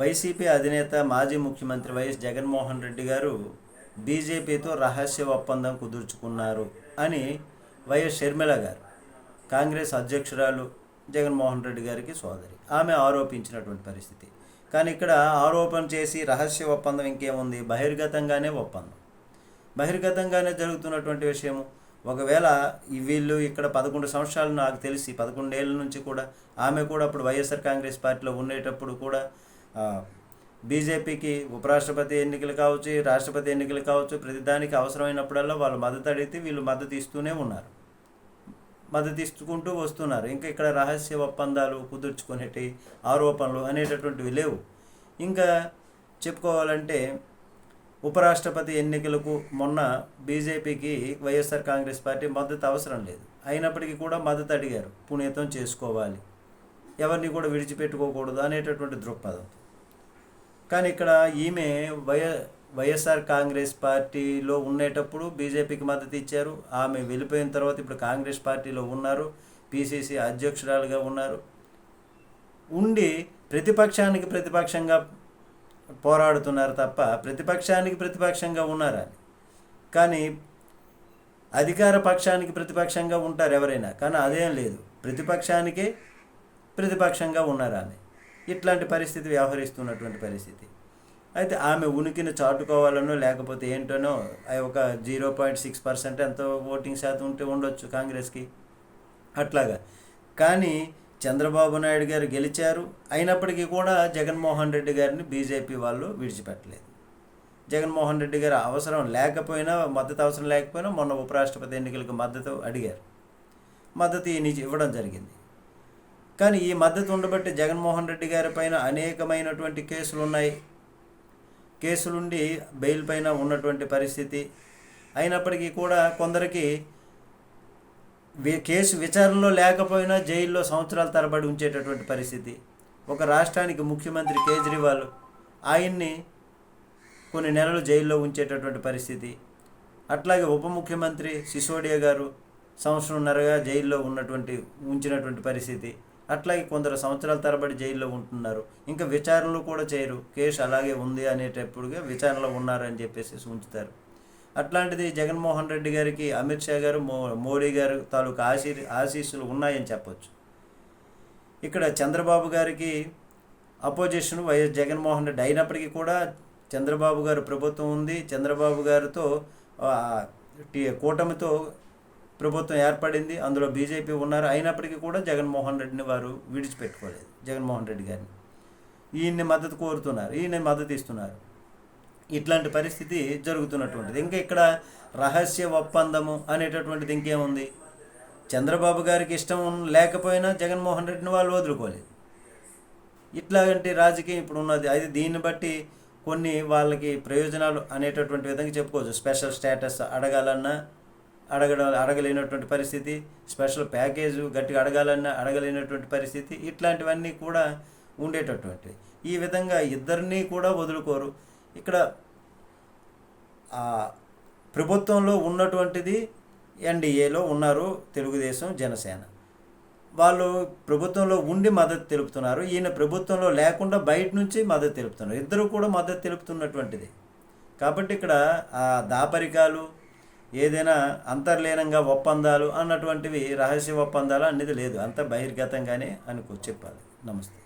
YCP అధినేత మాజీ ముఖ్యమంత్రి వైఎస్ జగన్మోహన్ రెడ్డి గారు బీజేపీతో రహస్య ఒప్పందం కుదుర్చుకున్నారు అని వైఎస్ షర్మిల గారు కాంగ్రెస్ అధ్యక్షురాలు జగన్మోహన్ రెడ్డి గారికి సోదరి ఆమె ఆరోపించినటువంటి పరిస్థితి. కానీ ఇక్కడ ఆరోపణ చేసి రహస్య ఒప్పందం ఇంకేముంది? బహిర్గతంగానే ఒప్పందం. బహిర్గతంగానే జరుగుతున్నటువంటి విషయము. ఒకవేళ ఈ వీళ్ళు ఇక్కడ పదకొండు సంవత్సరాలు నాకు తెలిసి పదకొండేళ్ళ నుంచి కూడా ఆమె కూడా అప్పుడు వైఎస్ఆర్ కాంగ్రెస్ పార్టీలో ఉండేటప్పుడు కూడా బీజేపీకి ఉపరాష్ట్రపతి ఎన్నికలు కావచ్చు రాష్ట్రపతి ఎన్నికలు కావచ్చు ప్రతిదానికి అవసరమైనప్పుడల్లా వాళ్ళు మద్దతు అడిగితే వీళ్ళు మద్దతు ఇస్తూనే ఉన్నారు. మద్దతు ఇచ్చుకుంటూ వస్తున్నారు. ఇంకా ఇక్కడ రహస్య ఒప్పందాలు కుదుర్చుకునేటి ఆరోపణలు అనేటటువంటివి లేవు. ఇంకా చెప్పుకోవాలంటే ఉపరాష్ట్రపతి ఎన్నికలకు మొన్న బీజేపీకి వైఎస్ఆర్ కాంగ్రెస్ పార్టీ మద్దతు అవసరం లేదు. అయినప్పటికీ కూడా మద్దతు అడిగారు. పునీతం చేసుకోవాలి. ఎవరిని కూడా విడిచిపెట్టుకోకూడదు అనేటటువంటి దృక్పథం. కానీ ఇక్కడ ఈమె వై వైఎస్ఆర్ కాంగ్రెస్ పార్టీలో ఉండేటప్పుడు బీజేపీకి మద్దతు ఇచ్చారు. ఆమె వెళ్ళిపోయిన తర్వాత ఇప్పుడు కాంగ్రెస్ పార్టీలో ఉన్నారు. పిసిసి అధ్యక్షురాలుగా ఉన్నారు. ఉండి ప్రతిపక్షానికి ప్రతిపక్షంగా పోరాడుతున్నారు తప్ప ప్రతిపక్షానికి ప్రతిపక్షంగా ఉన్నారా? కానీ అధికార పక్షానికి ప్రతిపక్షంగా ఉంటారు ఎవరైనా. కానీ అదేం లేదు. ప్రతిపక్షానికే ప్రతిపక్షంగా ఉన్నారా అని. ఇట్లాంటి పరిస్థితి వ్యవహరిస్తున్నటువంటి పరిస్థితి. అయితే ఆమె ఉనికిని చాటుకోవాలనో లేకపోతే ఏంటనో ఒక జీరో పాయింట్ సిక్స్ పర్సెంట్ ఎంతో ఓటింగ్ శాతం ఉంటే ఉండొచ్చు కాంగ్రెస్కి. అట్లాగా. కానీ చంద్రబాబు నాయుడు గారు గెలిచారు అయినప్పటికీ కూడా జగన్మోహన్ రెడ్డి గారిని బీజేపీ వాళ్ళు విడిచిపెట్టలేదు. జగన్మోహన్ రెడ్డి గారు అవసరం లేకపోయినా మద్దతు అవసరం లేకపోయినా మొన్న ఉపరాష్ట్రపతి ఎన్నికలకు మద్దతు అడిగారు. మద్దతు ఈయన ఇవ్వడం జరిగింది. కానీ ఈ మద్దతు ఉండబట్టి జగన్మోహన్ రెడ్డి గారి పైన అనేకమైనటువంటి కేసులు ఉన్నాయి కేసులుండి బెయిల్ పైన ఉన్నటువంటి పరిస్థితి. అయినప్పటికీ కూడా కొందరికి కేసు విచారణలో లేకపోయినా జైల్లో సంవత్సరాల తరబడి ఉంచేటటువంటి పరిస్థితి. ఒక రాష్ట్రానికి ముఖ్యమంత్రి కేజ్రీవాల్ ఆయన్ని కొన్ని నెలలు జైల్లో ఉంచేటటువంటి పరిస్థితి. అట్లాగే ఉప ముఖ్యమంత్రి సిసోడియా గారు సంవత్సరంన్నరగా జైల్లో ఉన్నటువంటి ఉంచినటువంటి పరిస్థితి. అట్లాగే కొందరు సంవత్సరాల తరబడి జైల్లో ఉంటున్నారు. ఇంకా విచారణలు కూడా చేయరు. కేసు అలాగే ఉంది అనేటప్పుడుగా విచారణలో ఉన్నారని చెప్పేసి ఉంచుతారు అట్లాంటిది జగన్మోహన్ రెడ్డి గారికి అమిత్ షా గారు మో మోడీ గారు తాలూకు ఆశీ ఆశీస్సులు ఉన్నాయని చెప్పొచ్చు. ఇక్కడ చంద్రబాబు గారికి అపోజిషన్ వైఎస్ జగన్మోహన్ రెడ్డి అయినప్పటికీ కూడా చంద్రబాబు గారు ప్రభుత్వం ఉంది. చంద్రబాబు గారితో కూటమితో ప్రభుత్వం ఏర్పడింది అందులో బీజేపీ ఉన్నారు. అయినప్పటికీ కూడా జగన్మోహన్ రెడ్డిని వారు విడిచిపెట్టుకోలేదు. జగన్మోహన్ రెడ్డి గారిని. ఈయన్ని మద్దతు కోరుతున్నారు. ఈయన మద్దతు ఇస్తున్నారు. ఇట్లాంటి పరిస్థితి జరుగుతున్నటువంటిది. ఇంకా ఇక్కడ రహస్య ఒప్పందము అనేటటువంటిది ఇంకేముంది? చంద్రబాబు గారికి ఇష్టం లేకపోయినా జగన్మోహన్ రెడ్డిని వాళ్ళు వదులుకోలేదు. ఇట్లాంటి రాజకీయం ఇప్పుడు ఉన్నది. అది దీన్ని బట్టి కొన్ని వాళ్ళకి ప్రయోజనాలు అనేటటువంటి విధంగా చెప్పుకోవచ్చు. స్పెషల్ స్టేటస్ అడగాలన్నా అడగడ అడగలేనటువంటి పరిస్థితి స్పెషల్ ప్యాకేజ్ గట్టిగా అడగాలన్నా అడగలేనటువంటి పరిస్థితి ఇట్లాంటివన్నీ కూడా ఉండేటటువంటి. ఈ విధంగా ఇద్దరినీ కూడా వదులుకోరు. ఇక్కడ ప్రభుత్వంలో ఉన్నటువంటిది ఎన్డీఏలో ఉన్నారు తెలుగుదేశం జనసేన. వాళ్ళు ప్రభుత్వంలో ఉండి మద్దతు తెలుపుతున్నారు. ఈయన ప్రభుత్వంలో లేకుండా బయట నుంచి మద్దతు తెలుపుతున్నారు. ఇద్దరు కూడా మద్దతు తెలుపుతున్నటువంటిది. కాబట్టి ఇక్కడ ఆ దాపరికాలు ఏదైనా అంతర్లీనంగా ఒప్పందాలు అన్నటువంటివి రహస్య ఒప్పందాలు అనేది లేదు. అంత బహిర్గతంగానే అనుకో చెప్పాలి. నమస్తే.